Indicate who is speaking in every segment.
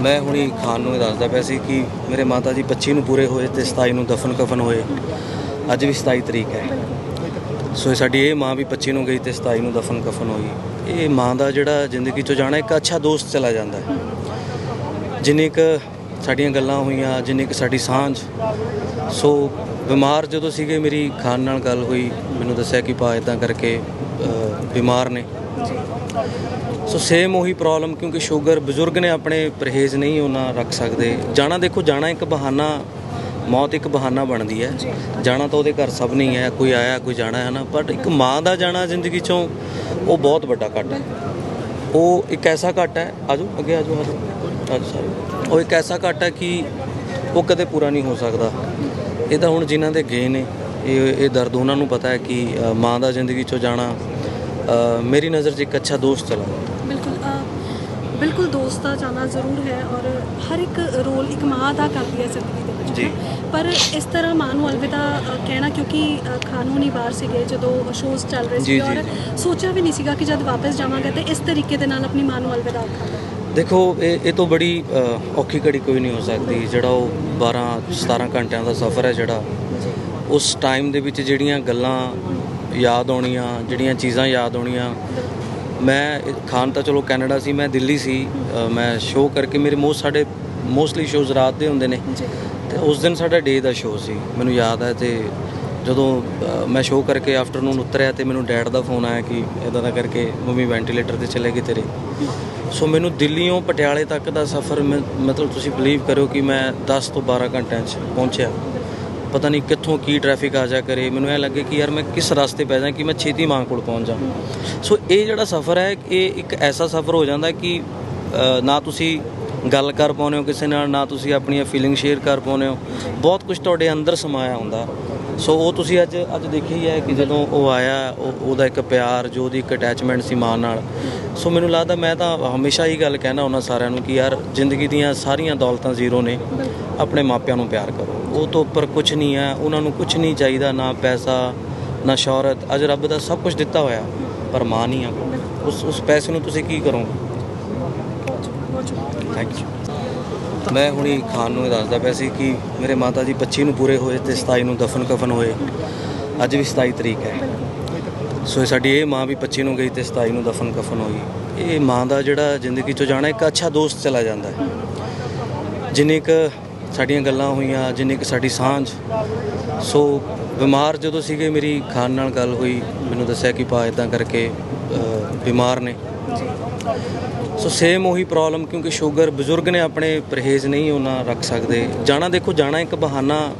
Speaker 1: ਮੈਂ ਹੁਣੀ ਖਾਨ ਨੂੰ ਇਹ ਦੱਸਦਾ ਪਿਆ ਸੀ ਕਿ ਮੇਰੇ ਮਾਤਾ ਜੀ 25 ਨੂੰ ਪੂਰੇ ਹੋਏ ਤੇ 27 ਨੂੰ ਦਫਨ ਕਫਨ ਹੋਏ। ਅੱਜ ਵੀ 27 ਤਰੀਕ ਹੈ। ਸੋ ਇਹ ਸਾਡੀ ਇਹ ਮਾਂ ਵੀ 25 ਨੂੰ ਗਈ ਤੇ 27 ਨੂੰ ਦਫਨ ਕਫਨ ਹੋਈ। ਇਹ ਮਾਂ ਦਾ ਜਿਹੜਾ ਜ਼ਿੰਦਗੀ ਚੋਂ ਜਾਣਾ ਇੱਕ ਅੱਛਾ ਦੋਸਤ ਚਲਾ ਜਾਂਦਾ ਹੈ। ਜਿੰਨੀ ਕੁ ਸਾਡੀਆਂ ਗੱਲਾਂ ਹੋਈਆਂ, ਜਿੰਨੀ ਕੁ ਸਾਡੀ ਸਾਂਝ। ਸੋ ਬਿਮਾਰ ਜਦੋਂ ਸੀਗੇ, ਮੇਰੀ ਖਾਨ ਨਾਲ ਗੱਲ ਹੋਈ। ਮੈਨੂੰ ਦੱਸਿਆ ਕਿ ਪਾ ਇਦਾਂ ਕਰਕੇ ਬਿਮਾਰ ਨੇ। ਸੋ ਸੇਮ ਉਹੀ ਪ੍ਰੋਬਲਮ ਕਿਉਂਕਿ ਸ਼ੂਗਰ ਬਜ਼ੁਰਗ ਨੇ ਆਪਣੇ ਪਰਹੇਜ਼ ਨਹੀਂ ਉਹਨਾਂ ਰੱਖ ਸਕਦੇ। ਜਾਣਾ ਦੇਖੋ ਜਾਣਾ ਇੱਕ ਬਹਾਨਾ ਮੌਤ ਇੱਕ ਬਹਾਨਾ ਬਣਦੀ ਹੈ। ਜਾਣਾ ਤਾਂ ਉਹਦੇ ਘਰ ਸਭ ਨਹੀਂ ਹੈ ਕੋਈ ਆਇਆ ਕੋਈ ਜਾਣਾ ਹੈ ਨਾ ਪਰ ਇੱਕ ਮਾਂ ਦਾ ਜਾਣਾ ਜ਼ਿੰਦਗੀ ਚੋਂ ਉਹ ਬਹੁਤ ਵੱਡਾ ਘਾਟਾ ਹੈ। ਉਹ ਇੱਕ ਐਸਾ ਘਾਟਾ ਹੈ ਆਜੋ ਅੱਗੇ ਆਜੋ ਆਜੋ ਆਜੋ ਸਾਰੇ। ਉਹ ਇੱਕ ਐਸਾ ਘਾਟਾ ਕਿ ਉਹ ਕਦੇ ਪੂਰਾ ਨਹੀਂ ਹੋ ਸਕਦਾ। ਇਹ ਤਾਂ ਹੁਣ ਜਿਨ੍ਹਾਂ ਦੇ ਗਏ ਨੇ ਇਹ ਇਹ ਦਰਦ ਉਹਨਾਂ ਨੂੰ ਪਤਾ ਹੈ ਕਿ ਮਾਂ ਦਾ ਜ਼ਿੰਦਗੀ ਚੋਂ ਜਾਣਾ ਮੇਰੀ ਨਜ਼ਰ 'ਚ ਇੱਕ ਅੱਛਾ ਦੋਸਤ ਚਲਾ
Speaker 2: ਬਿਲਕੁਲ ਅ, ਬਿਲਕੁਲ ਦੋਸਤ ਦਾ ਜਾਣਾ ਜ਼ਰੂਰ ਹੈ ਔਰ ਹਰ ਇੱਕ ਰੋਲ ਇੱਕ ਮਾਂ ਅਦਾ ਕਰਦੀ ਹੈ ਜ਼ਿੰਦਗੀ ਦੇ ਵਿੱਚ
Speaker 1: ਜੀ।
Speaker 2: ਪਰ ਇਸ ਤਰ੍ਹਾਂ ਮਾਂ ਨੂੰ ਅਲਵਿਦਾ ਕਹਿਣਾ ਕਿਉਂਕਿ ਹੋਣੀ ਬਾਹਰ ਸੀਗੇ ਜਦੋਂ ਸ਼ੋਜ਼ ਚੱਲ ਰਹੇ ਸੀ। ਔਰ ਸੋਚਿਆ ਵੀ ਨਹੀਂ ਸੀਗਾ ਕਿ ਜਦ ਵਾਪਸ ਜਾਵਾਂਗੇ ਤੇ ਇਸ ਤਰੀਕੇ ਦੇ ਨਾਲ ਆਪਣੀ ਮਾਂ ਨੂੰ ਅਲਵਿਦਾ ਆਖਾਂਗੇ।
Speaker 1: ਦੇਖੋ ਇਹ ਇਹ ਤੋਂ ਬੜੀ ਔਖੀ ਘੜੀ ਕੋਈ ਨਹੀਂ ਹੋ ਸਕਦੀ ਜਿਹੜਾ ਉਹ 12 17 ਘੰਟਿਆਂ ਦਾ ਸਫ਼ਰ ਹੈ ਜਿਹੜਾ। ਉਸ ਟਾਈਮ ਦੇ ਵਿੱਚ ਜਿਹੜੀਆਂ ਗੱਲਾਂ ਯਾਦ ਆਉਣੀਆਂ ਜਿਹੜੀਆਂ ਚੀਜ਼ਾਂ ਯਾਦ ਆਉਣੀਆਂ। ਮੈਂ ਖਾਨ ਤਾਂ ਚਲੋ ਕੈਨੇਡਾ ਸੀ ਮੈਂ ਦਿੱਲੀ ਸੀ। ਮੈਂ ਸ਼ੋਅ ਕਰਕੇ ਮੇਰੇ ਮੋਸਟ ਸਾਡੇ ਮੋਸਟਲੀ ਸ਼ੋਜ਼ ਰਾਤ ਦੇ ਹੁੰਦੇ ਨੇ। ਤੇ ਉਸ ਦਿਨ ਸਾਡਾ ਡੇ ਦਾ ਸ਼ੋਅ ਸੀ ਮੈਨੂੰ ਯਾਦ ਹੈ ਤੇ ਜਦੋਂ ਮੈਂ ਸ਼ੋਅ ਕਰਕੇ ਆਫਟਰਨੂਨ ਉਤਰਿਆ ਤੇ ਮੈਨੂੰ ਡੈਡ ਦਾ ਫੋਨ ਆਇਆ ਕਿ ਇਦਾਂ ਦਾ ਕਰਕੇ ਮੰਮੀ ਵੈਂਟੀਲੇਟਰ ਤੇ ਚਲੇ ਗਏ ਤੇਰੇ। ਸੋ ਮੈਨੂੰ ਦਿੱਲੀੋਂ ਪਟਿਆਲੇ ਤੱਕ ਦਾ ਸਫ਼ਰ ਮਤਲਬ ਤੁਸੀਂ ਬਲੀਵ ਕਰੋ ਕਿ ਮੈਂ 10 ਤੋਂ 12 ਘੰਟਿਆਂ 'ਚ ਪਹੁੰਚਿਆ। ਪਤਾ ਨਹੀਂ ਕਿੱਥੋਂ ਕੀ ਟ੍ਰੈਫਿਕ ਆ ਜਾ ਕਰੇ। ਮੈਨੂੰ ਇਹ ਲੱਗੇ ਕਿ ਯਾਰ ਮੈਂ ਕਿਸ ਰਸਤੇ ਪੈ ਜਾ ਕਿ ਮੈਂ ਛੇਤੀ ਮਾਂ ਕੋਲ ਪਹੁੰਚ ਜਾ ਸੋ ਇਹ ਜਿਹੜਾ ਸਫ਼ਰ ਹੈ, ਇਹ ਇੱਕ ਐਸਾ ਸਫ਼ਰ ਹੋ ਜਾਂਦਾ ਕਿ ਨਾ ਤੁਸੀਂ ਗੱਲ ਕਰ ਪਾਉਂਦੇ ਹੋ ਕਿਸੇ ਨਾਲ, ਨਾ ਤੁਸੀਂ ਆਪਣੀਆਂ ਫੀਲਿੰਗ ਸ਼ੇਅਰ ਕਰ ਪਾਉਂਦੇ ਹੋ। ਬਹੁਤ ਕੁਝ ਤੁਹਾਡੇ ਅੰਦਰ ਸਮਾਇਆ ਹੁੰਦਾ। ਸੋ ਉਹ ਤੁਸੀਂ ਅੱਜ ਅੱਜ ਦੇਖਿਆ ਹੀ ਹੈ ਕਿ ਜਦੋਂ ਉਹ ਆਇਆ, ਉਹ, ਉਹਦਾ ਇੱਕ ਪਿਆਰ, ਜੋ ਉਹਦੀ ਇੱਕ ਅਟੈਚਮੈਂਟ ਸੀ ਮਾਂ ਨਾਲ। ਸੋ ਮੈਨੂੰ ਲੱਗਦਾ ਮੈਂ ਤਾਂ ਹਮੇਸ਼ਾ ਹੀ ਗੱਲ ਕਹਿਣਾ ਉਹਨਾਂ ਸਾਰਿਆਂ ਨੂੰ ਕਿ ਯਾਰ ਜ਼ਿੰਦਗੀ ਦੀਆਂ ਸਾਰੀਆਂ ਦੌਲਤਾਂ ਜ਼ੀਰੋ ਨੇ। ਆਪਣੇ ਮਾਪਿਆਂ ਨੂੰ ਪਿਆਰ ਕਰੋ। ਉਹ ਤੋਂ ਉੱਪਰ ਕੁਝ ਨਹੀਂ ਹੈ, ਉਹਨਾਂ ਨੂੰ ਕੁਝ ਨਹੀਂ ਚਾਹੀਦਾ, ਨਾ ਪੈਸਾ, ਨਾ ਸ਼ੌਹਰਤ ਅੱਜ ਰੱਬ ਦਾ ਸਭ ਕੁਝ ਦਿੱਤਾ ਹੋਇਆ, ਪਰ ਮਾਂ ਨਹੀਂ ਆ। ਉਸ ਉਸ ਪੈਸੇ ਨੂੰ ਤੁਸੀਂ ਕੀ ਕਰੋਗੇ? ਥੈਂਕ ਯੂ ਮੈਂ ਹੁਣੀ ਖਾਨ ਨੂੰ ਇਹ ਦੱਸਦਾ ਪਿਆ ਸੀ ਕਿ ਮੇਰੇ ਮਾਤਾ ਜੀ 25 ਨੂੰ ਪੂਰੇ ਹੋਏ ਤੇ 27 ਨੂੰ ਦਫਨ ਕਫਨ ਹੋਏ। ਅੱਜ ਵੀ 27 ਤਰੀਕ ਹੈ। ਸੋ ਇਹ ਸਾਡੀ ਇਹ ਮਾਂ ਵੀ 25 ਨੂੰ ਗਈ ਤੇ 27 ਨੂੰ ਦਫਨ ਕਫਨ ਹੋਈ। ਇਹ ਮਾਂ ਦਾ ਜਿਹੜਾ ਜ਼ਿੰਦਗੀ ਚੋਂ ਜਾਣਾ, ਇੱਕ ਅੱਛਾ ਦੋਸਤ ਚਲਾ ਜਾਂਦਾ ਹੈ। ਜਿੰਨੀ ਕੁ ਸਾਡੀਆਂ ਗੱਲਾਂ ਹੋਈਆਂ, ਜਿੰਨੀ ਕੁ ਸਾਡੀ ਸਾਂਝ। ਸੋ ਬਿਮਾਰ ਜਦੋਂ ਸੀਗੇ, ਮੇਰੀ ਖਾਨ ਨਾਲ ਗੱਲ ਹੋਈ, ਮੈਨੂੰ ਦੱਸਿਆ ਕਿ ਪਾ ਇਦਾਂ ਕਰਕੇ ਬਿਮਾਰ ਨੇ। ਸੋ ਸੇਮ ਉਹੀ ਪ੍ਰੋਬਲਮ ਕਿਉਂਕਿ ਸ਼ੂਗਰ ਬਜ਼ੁਰਗ ਨੇ ਆਪਣੇ ਪਰਹੇਜ਼ ਨਹੀਂ ਉਹਨਾਂ ਰੱਖ ਸਕਦੇ। ਜਾਣਾ ਦੇਖੋ, ਜਾਣਾ ਇੱਕ ਬਹਾਨਾ,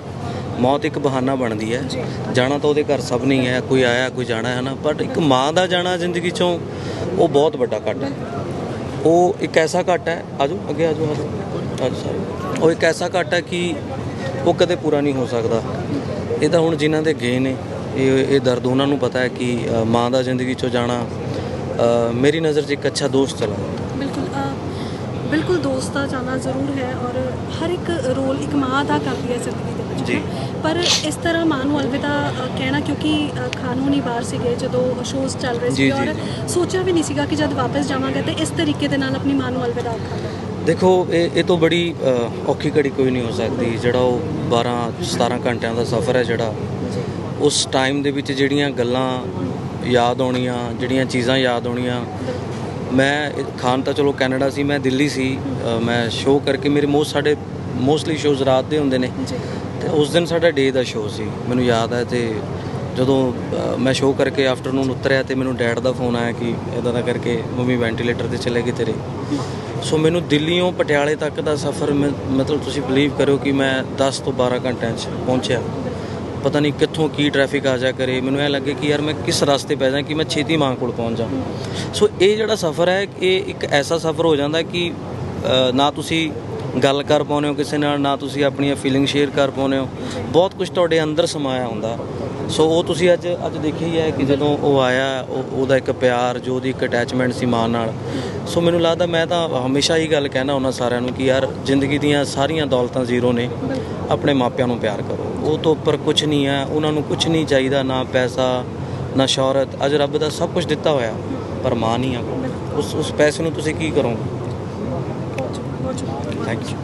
Speaker 1: ਮੌਤ ਇੱਕ ਬਹਾਨਾ ਬਣਦੀ ਹੈ। ਜਾਣਾ ਤਾਂ ਉਹਦੇ ਘਰ ਸਭ ਨਹੀਂ ਹੈ, ਕੋਈ ਆਇਆ, ਕੋਈ ਜਾਣਾ, ਹੈ ਨਾ? ਬਟ ਇੱਕ ਮਾਂ ਦਾ ਜਾਣਾ ਜ਼ਿੰਦਗੀ ਚੋਂ ਉਹ ਬਹੁਤ ਵੱਡਾ ਘਾਟਾ ਹੈ। ਉਹ ਇੱਕ ਐਸਾ ਘਾਟਾ ਹੈ। ਆਜੋ, ਅੱਗੇ ਆਜੋ ਆਜੋ। ਆਜੋ ਸਾਰੇ। ਉਹ ਇੱਕ ਐਸਾ ਘਾਟਾ ਹੈ ਕਿ ਉਹ ਕਦੇ ਪੂਰਾ ਨਹੀਂ ਹੋ ਸਕਦਾ ਇਹ ਤਾਂ ਹੁਣ ਜਿਨ੍ਹਾਂ ਦੇ ਗਏ ਨੇ ਇਹ ਇਹ ਦਰਦ ਉਹਨਾਂ ਨੂੰ ਪਤਾ ਹੈ ਕਿ ਮਾਂ ਦਾ ਜ਼ਿੰਦਗੀ ਚੋਂ ਜਾਣਾ ਮੇਰੀ ਨਜ਼ਰ 'ਚ ਇੱਕ ਅੱਛਾ ਦੋਸਤ ਚਲਾ
Speaker 2: ਬਿਲਕੁਲ ਬਿਲਕੁਲ ਦੋਸਤ ਦਾ ਜਾਣਾ ਜ਼ਰੂਰ ਹੈ ਔਰ ਹਰ ਇੱਕ ਰੋਲ ਇੱਕ ਮਾਂ ਅਦਾ ਕਰਦੀ ਹੈ ਜ਼ਿੰਦਗੀ ਦੇ ਵਿੱਚ
Speaker 1: ਜੀ।
Speaker 2: ਪਰ ਇਸ ਤਰ੍ਹਾਂ ਮਾਂ ਨੂੰ ਅਲਵਿਦਾ ਕਹਿਣਾ ਕਿਉਂਕਿ ਅ, ਖਾਨ ਹੋਣੀ ਬਾਹਰ ਸੀਗੇ ਜਦੋਂ ਸ਼ੋਜ਼ ਚੱਲ ਰਹੇ ਸੀ। ਔਰ ਸੋਚਿਆ ਵੀ ਨਹੀਂ ਸੀਗਾ ਕਿ ਜਦ ਵਾਪਸ ਜਾਵਾਂਗੇ ਤੇ ਇਸ ਤਰੀਕੇ ਦੇ ਨਾਲ ਆਪਣੀ ਮਾਂ ਨੂੰ ਅਲਵਿਦਾ ਆਖਾਂਗੇ
Speaker 1: ਦੇਖੋ ਇਹ ਇਹ ਤੋਂ ਬੜੀ ਔਖੀ ਘੜੀ ਕੋਈ ਨਹੀਂ ਹੋ ਸਕਦੀ। ਜਿਹੜਾ ਉਹ 12 17 ਘੰਟਿਆਂ ਦਾ ਸਫ਼ਰ ਹੈ ਜਿਹੜਾ ਉਸ ਟਾਈਮ ਦੇ ਵਿੱਚ ਜਿਹੜੀਆਂ ਗੱਲਾਂ ਯਾਦ ਆਉਣੀਆਂ ਜਿਹੜੀਆਂ ਚੀਜ਼ਾਂ ਯਾਦ ਆਉਣੀਆਂ ਮੈਂ ਖਾਨ ਤਾਂ ਚਲੋ ਕੈਨੇਡਾ ਸੀ ਮੈਂ ਦਿੱਲੀ ਸੀ ਮੈਂ ਸ਼ੋਅ ਕਰਕੇ ਮੇਰੇ ਮੋਸਟ ਸਾਡੇ ਮੋਸਟਲੀ ਸ਼ੋਜ਼ ਰਾਤ ਦੇ ਹੁੰਦੇ ਨੇ। ਤੇ ਉਸ ਦਿਨ ਸਾਡਾ ਡੇ ਦਾ ਸ਼ੋਅ ਸੀ ਮੈਨੂੰ ਯਾਦ ਹੈ ਤੇ ਜਦੋਂ ਮੈਂ ਸ਼ੋਅ ਕਰਕੇ ਆਫਟਰਨੂਨ ਉਤਰਿਆ ਤੇ ਮੈਨੂੰ ਡੈਡ ਦਾ ਫੋਨ ਆਇਆ ਕਿ ਇਦਾਂ ਦਾ ਕਰਕੇ ਮੰਮੀ ਵੈਂਟੀਲੇਟਰ ਤੇ ਚਲੇ ਗਏ ਤੇਰੇ। ਸੋ ਮੈਨੂੰ ਦਿੱਲੀੋਂ ਪਟਿਆਲੇ ਤੱਕ ਦਾ ਸਫ਼ਰ ਮ- ਮਤਲਬ ਤੁਸੀਂ ਬਲੀਵ ਕਰੋ ਕਿ ਮੈਂ 10 ਤੋਂ 12 ਘੰਟਿਆਂ 'ਚ ਪਹੁੰਚਿਆ। ਪਤਾ ਨਹੀਂ ਕਿੱਥੋਂ ਕੀ ਟ੍ਰੈਫਿਕ ਆ ਜਾ ਕਰੇ। ਮੈਨੂੰ ਇਹ ਲੱਗੇ ਕਿ ਯਾਰ ਮੈਂ ਕਿਸ ਰਸਤੇ ਪੈ ਜਾ ਕਿ ਮੈਂ ਛੇਤੀ ਮਾਂ ਕੋਲ ਪਹੁੰਚ ਜਾ ਸੋ ਇਹ ਜਿਹੜਾ ਸਫ਼ਰ ਹੈ, ਇਹ ਇੱਕ ਐਸਾ ਸਫ਼ਰ ਹੋ ਜਾਂਦਾ ਕਿ ਨਾ ਤੁਸੀਂ ਗੱਲ ਕਰ ਪਾਉਂਦੇ ਹੋ ਕਿਸੇ ਨਾਲ, ਨਾ ਤੁਸੀਂ ਆਪਣੀਆਂ ਫੀਲਿੰਗ ਸ਼ੇਅਰ ਕਰ ਪਾਉਂਦੇ ਹੋ। ਬਹੁਤ ਕੁਝ ਤੁਹਾਡੇ ਅੰਦਰ ਸਮਾਇਆ ਹੁੰਦਾ। ਸੋ ਉਹ ਤੁਸੀਂ ਅੱਜ ਅੱਜ ਦੇਖਿਆ ਹੀ ਹੈ ਕਿ ਜਦੋਂ ਉਹ ਆਇਆ ਉਹ ਉਹਦਾ ਇੱਕ ਪਿਆਰ ਜੋ ਉਹਦੀ ਇੱਕ ਅਟੈਚਮੈਂਟ ਸੀ ਮਾਂ ਨਾਲ। ਸੋ ਮੈਨੂੰ ਲੱਗਦਾ ਮੈਂ ਤਾਂ ਹਮੇਸ਼ਾ ਹੀ ਗੱਲ ਕਹਿਣਾ ਉਹਨਾਂ ਸਾਰਿਆਂ ਨੂੰ ਕਿ ਯਾਰ ਜ਼ਿੰਦਗੀ ਦੀਆਂ ਸਾਰੀਆਂ ਦੌਲਤਾਂ ਜ਼ੀਰੋ ਨੇ। ਆਪਣੇ ਮਾਪਿਆਂ ਨੂੰ ਪਿਆਰ ਕਰੋ। ਉਹ ਤੋਂ ਉੱਪਰ ਕੁਝ ਨਹੀਂ ਹੈ। ਉਹਨਾਂ ਨੂੰ ਕੁਝ ਨਹੀਂ ਚਾਹੀਦਾ ਨਾ ਪੈਸਾ ਨਾ ਸ਼ੌਹਰਤ। ਅੱਜ ਰੱਬ ਦਾ ਸਭ ਕੁਝ ਦਿੱਤਾ ਹੋਇਆ। ਪਰ ਮਾਂ ਨਹੀਂ ਆ। ਉਸ ਉਸ ਪੈਸੇ ਨੂੰ ਤੁਸੀਂ ਕੀ ਕਰੋਗੇ? Thank you